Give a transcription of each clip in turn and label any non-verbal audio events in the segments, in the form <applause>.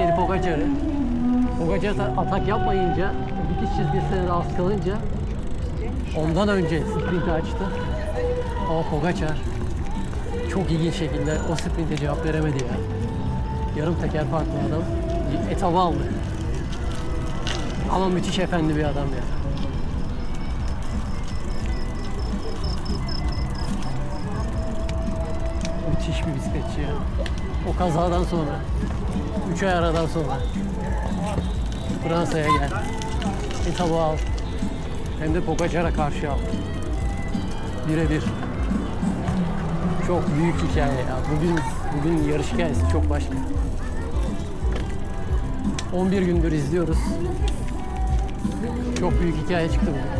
sprintleri Pogacar'ı. Pogacar ata- atak yapmayınca, bitiş çizgisine az kalınca ondan önce sprinti açtı. Ama Pogacar çok ilginç şekilde o sprinte cevap veremedi ya. Yarım teker farklı adam etabı aldı. Ama müthiş efendi bir adam ya. Müthiş bir bisikletçi ya. O kazadan sonra, 3 ay aradan sonra Fransa'ya gel. Etabı al. Hem de Pogacar'a karşı al. Birebir. Çok büyük hikaye ya. Bugün bugün yarış hikayesi çok başka. 11 gündür izliyoruz. Çok büyük hikaye çıktı bugün.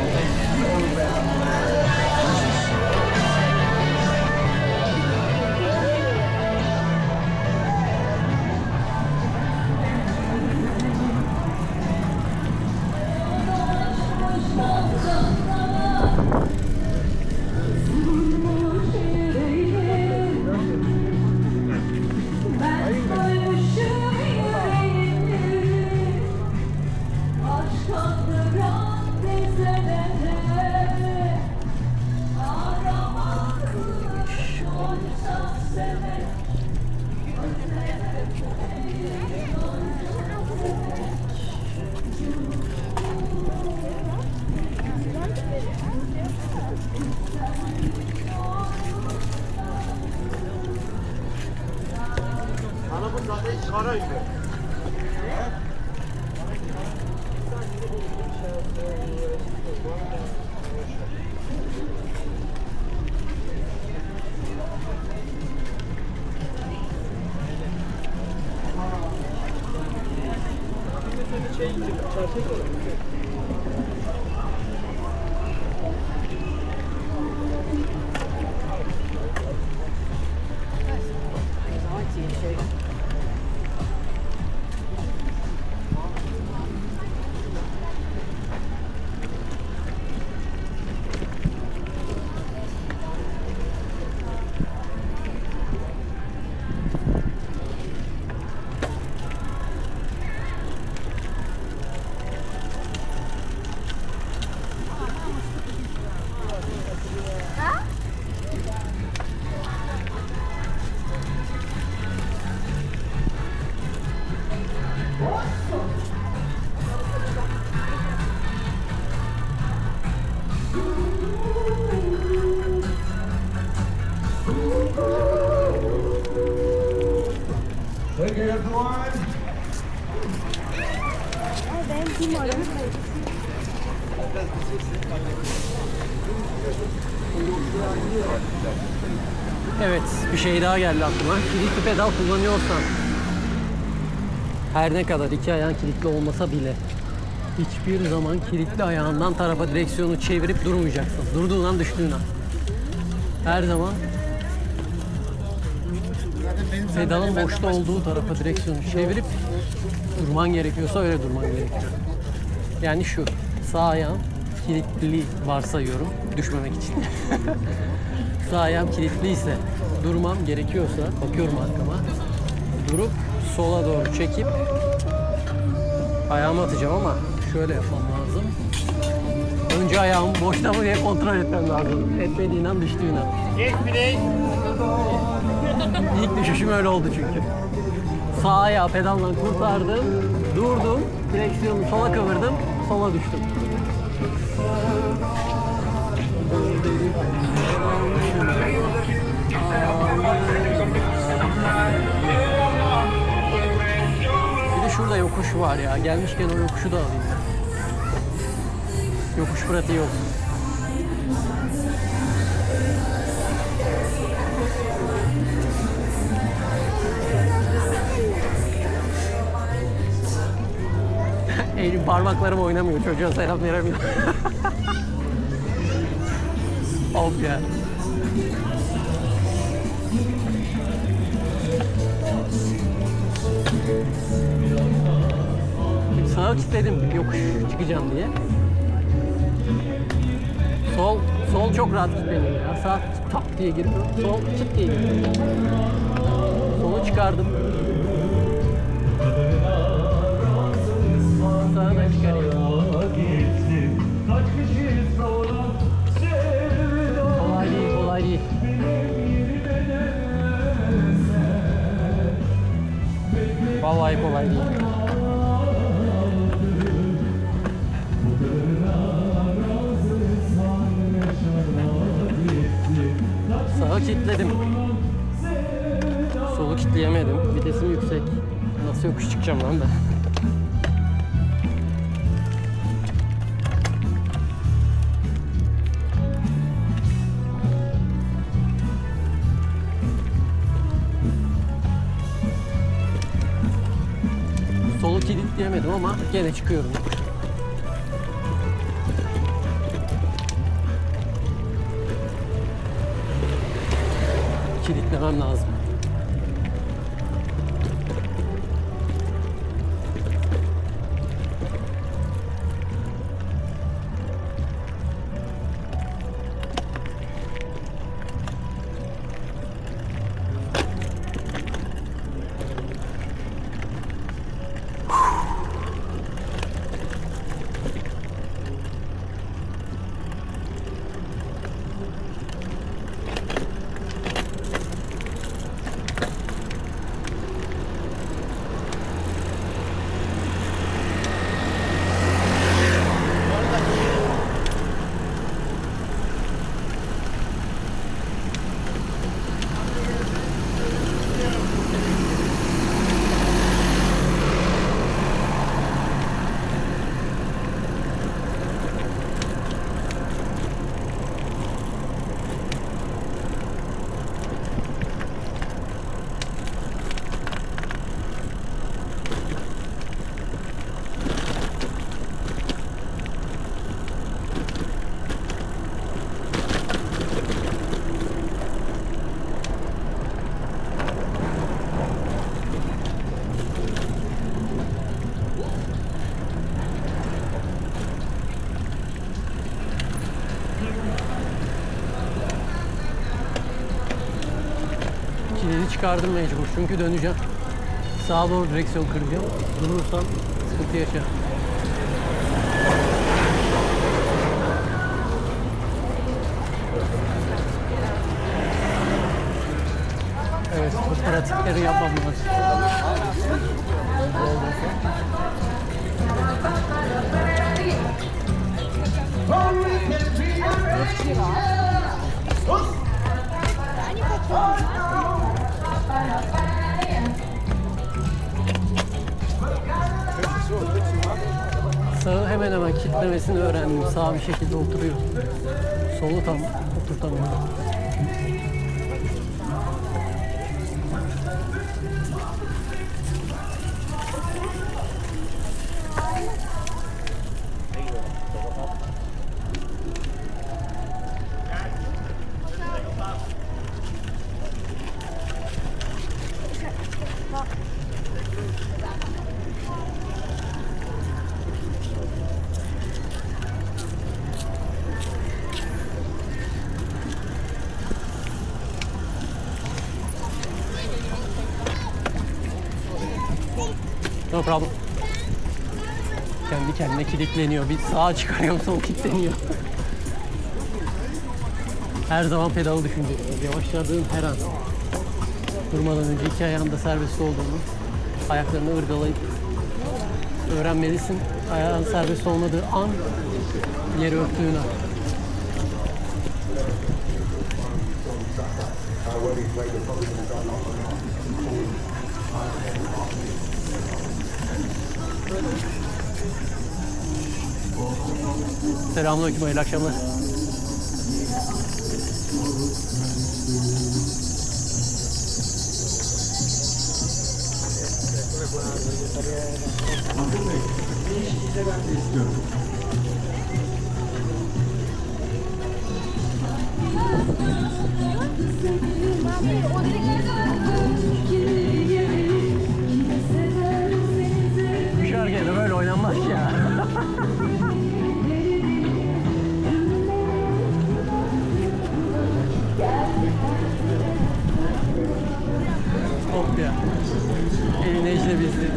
onca sene Araba daha geldi aklıma. Kilitli pedal kullanıyorsan her ne kadar iki ayağın kilitli olmasa bile hiçbir zaman kilitli ayağından tarafa direksiyonu çevirip durmayacaksın. Durduğun an düştüğün an. Her zaman pedalın boşta olduğu tarafa direksiyonu çevirip durman gerekiyorsa öyle durman gerekiyor. Yani şu, sağ ayağın kilitli varsayıyorum düşmemek için. <laughs> Sağ ayağım kilitliyse durmam gerekiyorsa bakıyorum arkama. Durup sola doğru çekip ayağımı atacağım ama şöyle yapmam lazım. Önce ayağım boşta mı diye kontrol etmem lazım. Etmediğin an düştüğün an. Geç birey. İlk düşüşüm öyle oldu çünkü. Sağ ayağı pedaldan kurtardım, durdum, direksiyonu sola kıvırdım, sola düştüm. Bir de şurada yokuş var ya. Gelmişken o yokuşu da alayım ben. Yokuş pratiği olsun. <laughs> Elim parmaklarım oynamıyor. Çocuğa selam veremiyorum. <laughs> of ya. Sağa kilitledim yokuş çıkacağım diye. Sol sol çok rahat kilitleniyor ya. Sağ tak diye giriyor. Sol çıt diye giriyor. Solu çıkardım. Sağa da çıkarayım. Kolay değil, kolay değil. Vallahi kolay değil. Kilitledim. Solu kilitleyemedim. Vitesim yüksek. Nasıl yokuş çıkacağım lan ben? Solu kilitleyemedim ama gene çıkıyorum. Kilitlemem lazım. Çıkardım mecbur çünkü döneceğim. Sağa doğru direksiyon kıracağım. Durursam sıkıntı yaşarım. Evet, bu pratikleri yapmam lazım. Sağı hemen hemen kitlemesini öğrendim. Sağ bir şekilde oturuyor. Solu tam oturtamıyorum. Kilitleniyor. Bir sağa çıkarıyorum sonra kilitleniyor. Her zaman pedalı düşünce. Yavaşladığın her an. Durmadan önce iki ayağında serbest olduğunu, ayaklarını ırgalayıp öğrenmelisin. Ayağın serbest olmadığı an yeri öptüğün an. Selamünaleyküm, hayırlı akşamlar. Bu Evine işte bizi.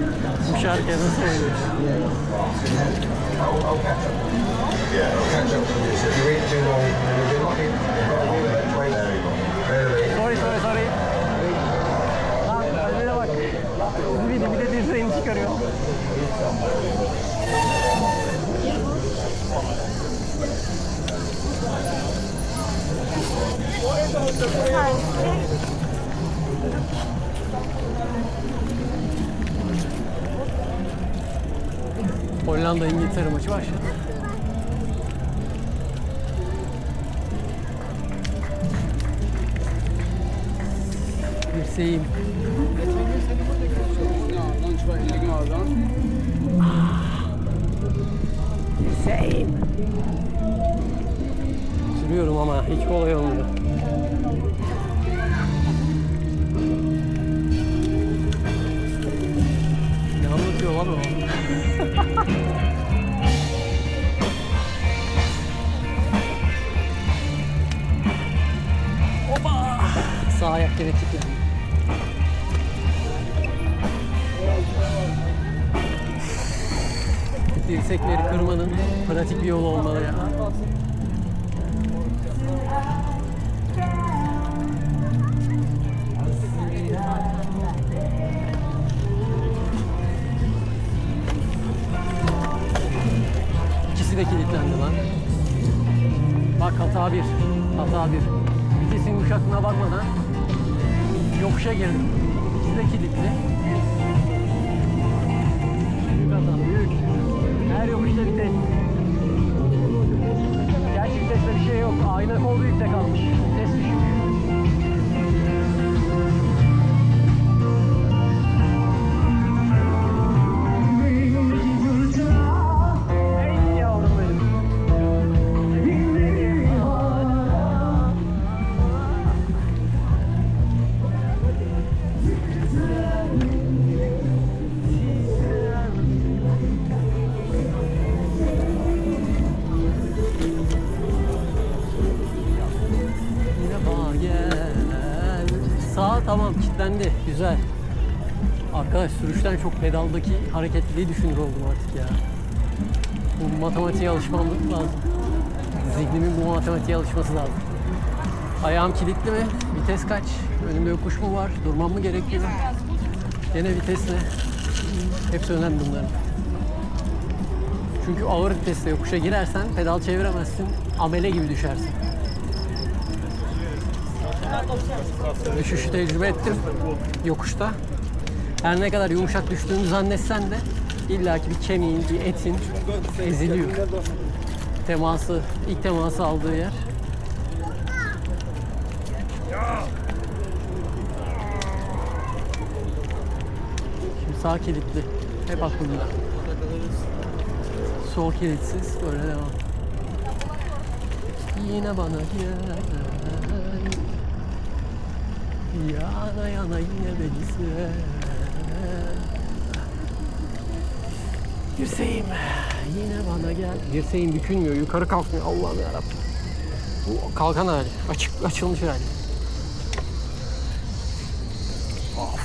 Bu şarkıya nasıl oynuyor? Sorry sorry sorry. Lan önüne bak. Bir de, bir de dirseğini çıkarıyor. Hollanda İngiltere maçı başladı. Dirseğim. Dirseğim. Sürüyorum ama hiç kolay olmuyor. Ne anlatıyor lan o? Oba! Sağ ayak gene kilitlendi. Dirsekleri kırmanın pratik bir yolu olmalı Bak hata bir. Hata bir. Vitesin yumuşaklığına bakmadan yokuşa girdim. İkisi de kilitli. Büyük hata, büyük. Her yokuşta vites. Gerçi viteste bir şey yok. Ayna kol yükte kalmış. Vites çok pedaldaki hareketliliği düşünür oldum artık ya. Bu matematiğe alışmam lazım. Zihnimin bu matematiğe alışması lazım. Ayağım kilitli mi? Vites kaç? Önümde yokuş mu var? Durmam mı gerekiyor? Gene vites ne? Hepsi önemli bunların. Çünkü ağır viteste yokuşa girersen pedal çeviremezsin. Amele gibi düşersin. Düşüşü tecrübe ettim yokuşta. Her ne kadar yumuşak düştüğünü zannetsen de illaki bir kemiğin, bir etin eziliyor. Teması, ilk teması aldığı yer. Şimdi sağ kilitli. Hep aklımda. Sol kilitsiz. Böyle devam. Yine bana gel. Yana yana yine beni sev. Dirseğim yine bana gel. Dirseğim bükülmüyor, yukarı kalkmıyor. Allah'ım yarabbim. Bu kalkan hali, açık, açılmış hali. Of.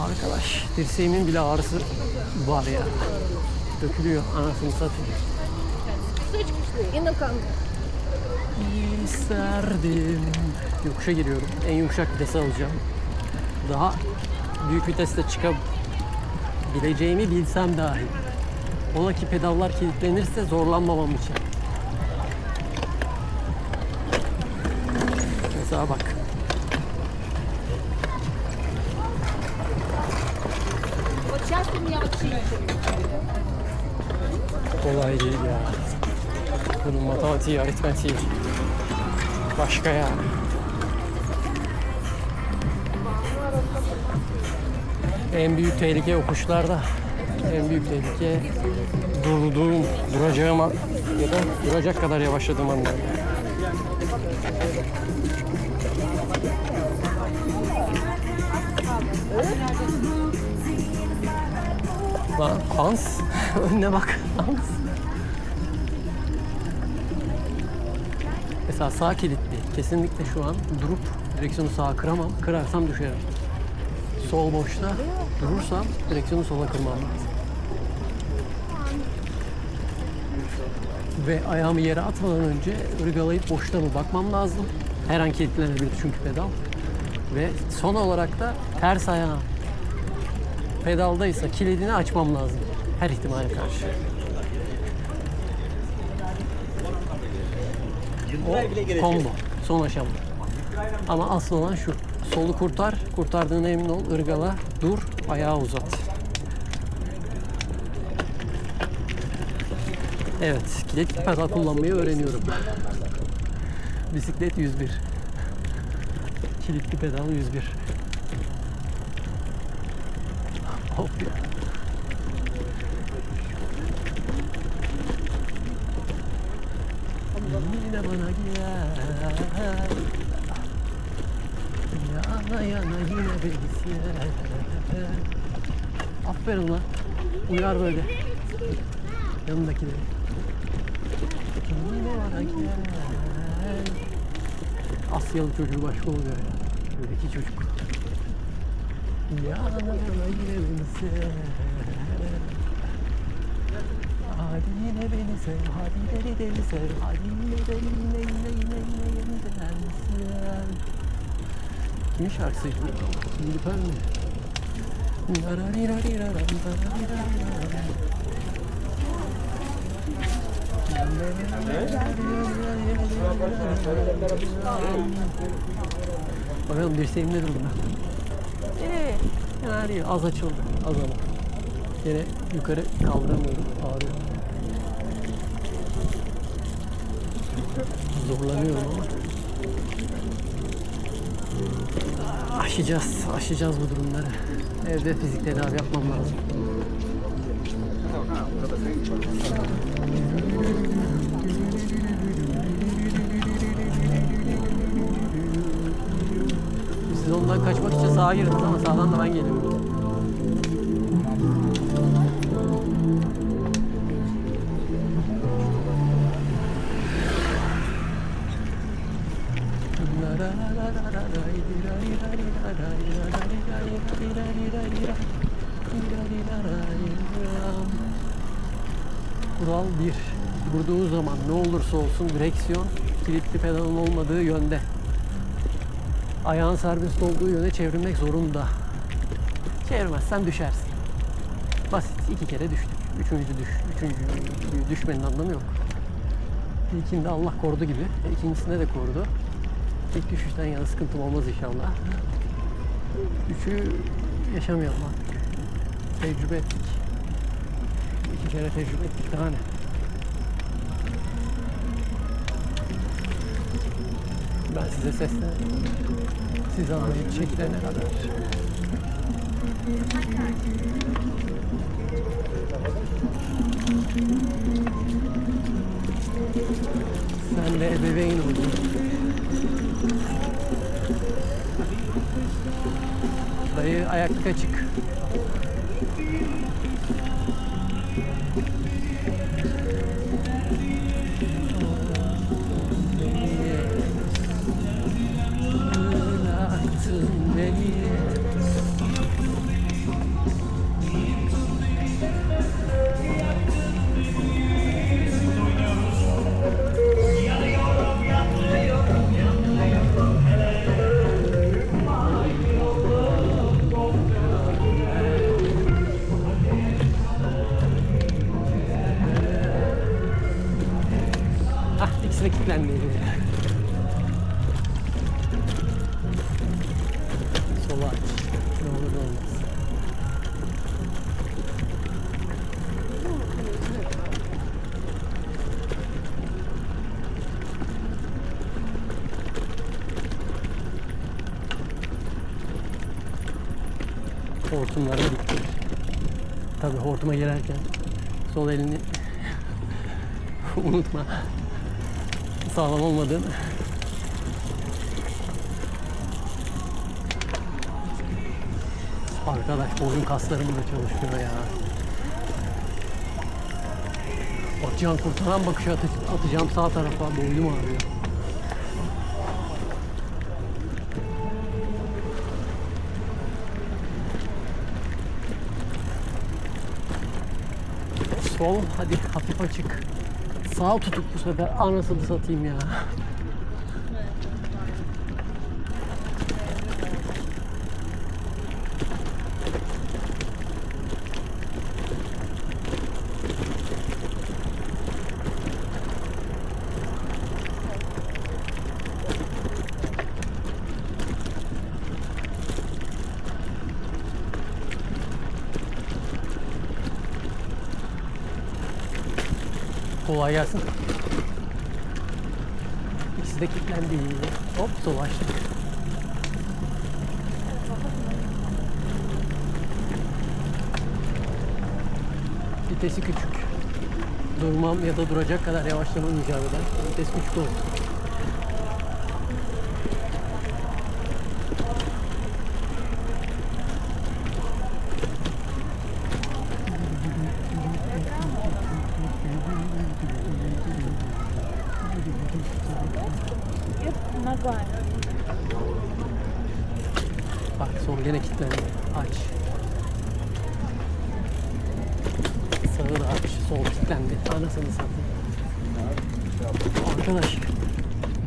Arkadaş, dirseğimin bile ağrısı var ya. Dökülüyor, anasını satayım. İsterdim. Yokuşa giriyorum. En yumuşak vitesi alacağım. Daha büyük viteste çıkıp Bileceğimi bilsem dahi. Ola ki pedallar kilitlenirse zorlanmamam için. Mesela bak. Kolay değil ya. Bunun matematiği, aritmetiği. Başka yani. En büyük tehlike yokuşlarda. En büyük tehlike durduğum, duracağım an ya da duracak kadar yavaşladığım anlar. Lan Hans, <laughs> önüne bak Hans. Mesela sağ kilitli. Kesinlikle şu an durup direksiyonu sağa kıramam. Kırarsam düşerim. Sol boşta durursam direksiyonu sola kırmam. Ve ayağımı yere atmadan önce ırgalayıp boşta mı bakmam lazım. Her an kilitlenebilir çünkü pedal. Ve son olarak da ters ayağım pedaldaysa kilidini açmam lazım. Her ihtimale karşı. O combo. Son aşama. Ama asıl olan şu. Solu kurtar. Kurtardığına emin ol. ırgala. Dur. Ayağı uzat. Evet. Kilitli pedal kullanmayı öğreniyorum. Bisiklet 101. Kilitli pedal 101. Hop ya. Yine bana gel. Yana yana yine birisi. Aferin lan. Uyar böyle. Yanındakileri. Yine. Asyalı çocuğu başka oluyor ya. Böyleki çocuk. Yana yana yine birisi. Hadi yine beni sev, hadi deli deli sev, hadi yine deli yine yine yine yine yeniden sev. Kimin şarkısıydı? Nilüfer mi? Bakalım dirseğim ne durumda? Ee, yani az açıldı, az ama. Yine yukarı kaldıramıyorum, ağrıyor. Zorlanıyorum ama. Aşacağız, aşacağız bu durumları. Evde fizik tedavi yapmam lazım. Siz ondan kaçmak için sağa girdiniz ama sağdan da ben geliyorum. Kural 1. Durduğu zaman ne olursa olsun direksiyon kilitli pedalın olmadığı yönde. Ayağın serbest olduğu yöne çevirmek zorunda. Çevirmezsen düşersin. Basit. iki kere düştük. Üçüncü düş. Üçüncü düşmenin anlamı yok. İlkinde Allah korudu gibi. İkincisinde de korudu. İlk düşüşten yana sıkıntım olmaz inşallah. Üçü yaşamayalım artık. Tecrübe ettik. İki kere tecrübe ettik daha ne? Ben size sesleniyorum. Siz anlayın çekilene kadar. Sen de ebeveyn oldun. Dayı ayakta çık. Hortumlara dikkat. Tabii hortuma girerken sol elini <laughs> unutma. Sağlam olmadığını. Arkadaş boyun kaslarım da çalışıyor ya. Can kurtaran bakışı atacağım sağ tarafa boynum ağrıyor. Sol hadi hafif açık. Sağ tutup bu sefer anasını satayım ya. Kolay gelsin. İkisi de kilitlendi. Hop dolaştık. Vitesi küçük. Durmam ya da duracak kadar yavaşlamam icap eder. Vites küçük oldu. Bak son gene kilitlendi. Aç. Sağı da aç. Sol kilitlendi. Anasını satayım. Arkadaş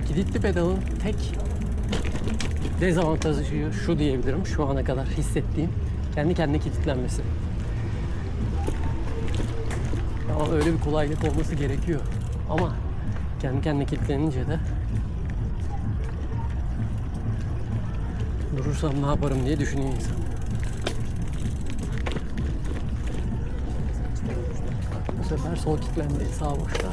kilitli pedalın tek dezavantajı şu diyebilirim şu ana kadar hissettiğim kendi kendine kilitlenmesi. Ama öyle bir kolaylık olması gerekiyor. Ama kendi kendine kilitlenince de Durursam ne yaparım diye düşünüyor insan. Bu sefer sol kilitlendi, sağ boşta.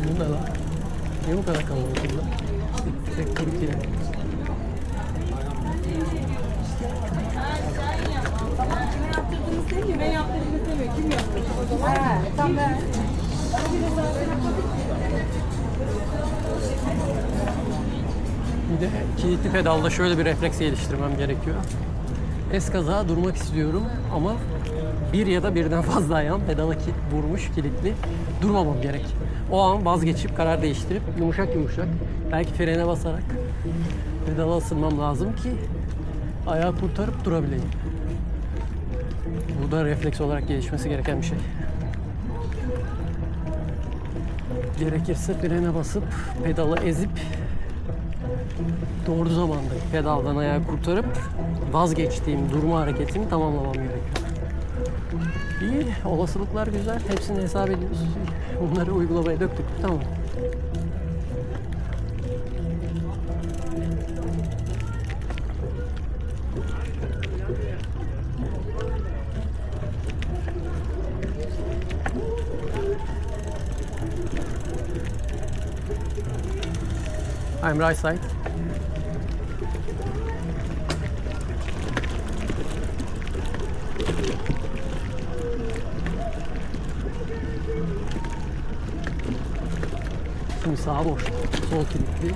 Bu ne lan? Niye bu kadar kalabalık burada? İşte tek kırık yine. Ben yaptırdığını demiyor. Kim yaptı? Ha, tamam ben. Bir de kilitli pedalda şöyle bir refleks geliştirmem gerekiyor. Eskaza durmak istiyorum ama bir ya da birden fazla ayağım pedala ki- vurmuş kilitli durmamam gerek. O an vazgeçip karar değiştirip yumuşak yumuşak belki frene basarak pedala ısınmam lazım ki ayağı kurtarıp durabileyim. Bu da refleks olarak gelişmesi gereken bir şey. Gerekirse frene basıp pedalı ezip doğru zamanda pedaldan ayağı kurtarıp vazgeçtiğim durma hareketini tamamlamam gerekiyor. İyi, olasılıklar güzel. Hepsini hesap ediyoruz. Bunları uygulamaya döktük. Tamam. I'm right side. Sağ boş. Sol kilitli.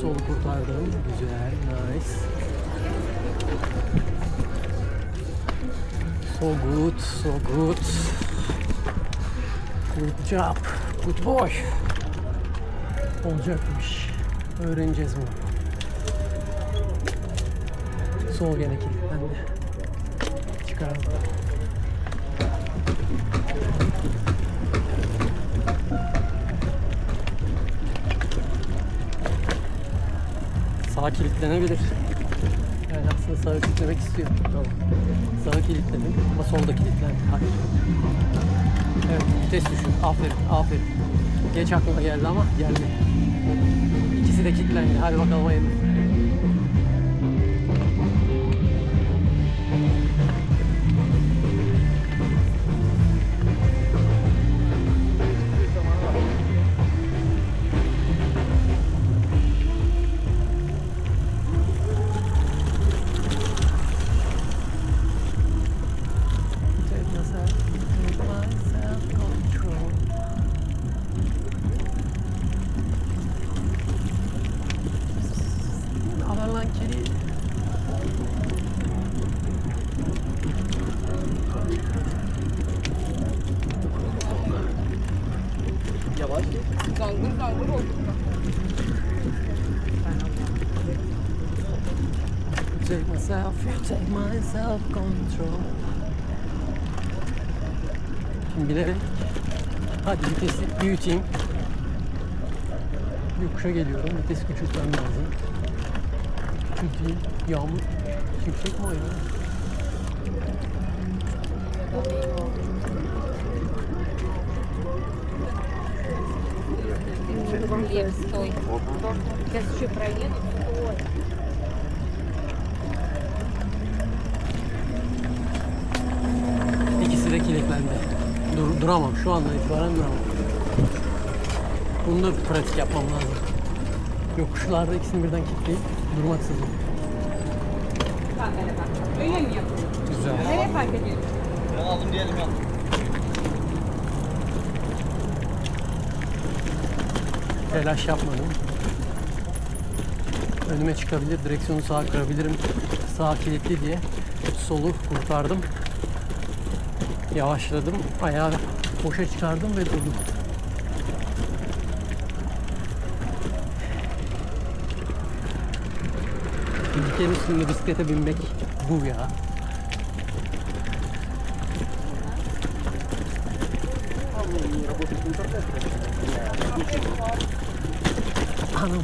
Solu kurtardım. Güzel. Nice. So good. So good. Good job. Good boy. Olacakmış. Öğreneceğiz bunu. Sol gene kilitlendi. Çıkaralım. Sağ kilitlenebilir. Yani aslında sağı kilitlemek istiyor. Tamam. Sağı kilitledim ama solda kilitlendi. Hayır. Evet, vites düşün. Aferin, aferin. Geç aklıma geldi ama geldi. İkisi de kilitlendi. Hadi bakalım hayırlısı. take myself control. Şimdi bilerek hadi vitesi büyüteyim. Yokuşa geliyorum. Vitesi küçültmem lazım. Küçülteyim. Yağmur. Şimşek mi o ya? Лев, стой. Сейчас еще проеду. Kilitlendi. Dur, duramam. Şu andan itibaren duramam. Bunu da pratik yapmam lazım. Yokuşlarda ikisini birden kilitleyip durmaksızın. Öyle mi yapıyorsun? Güzel. Nereye fark ediyorsun? Ben aldım diyelim ya. Telaş yapmadım. Önüme çıkabilir, direksiyonu sağa kırabilirim. Sağ kilitli diye solu kurtardım. Yavaşladım, ayağı boşa çıkardım ve durdum. Diken üstünde bisiklete binmek bu ya. Anam.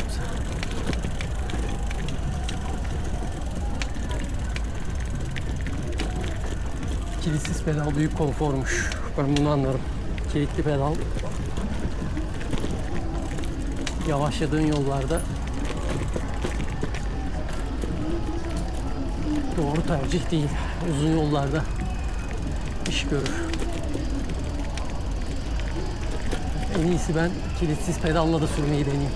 Kilitsiz pedal büyük konformuş. Ben bunu anlarım. Kilitli pedal yavaşladığın yollarda doğru tercih değil. Uzun yollarda iş görür. En iyisi ben kilitsiz pedalla da sürmeyi deneyeyim.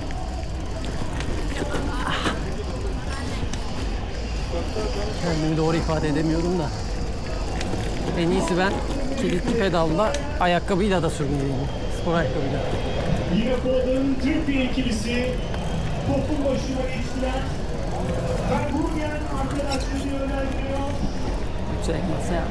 Kendimi doğru ifade edemiyorum da. En iyisi ben kilitli pedalla ayakkabıyla da sürmeyi deneyeyim. Spor ayakkabıyla. Yine Ford'un Türkiye ikilisi topun başına geçtiler. Verburgen arkadaşlarını yönlendiriyor. Check myself.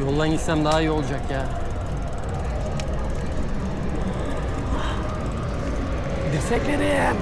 Yoldan gitsem daha iyi olacak ya. it in.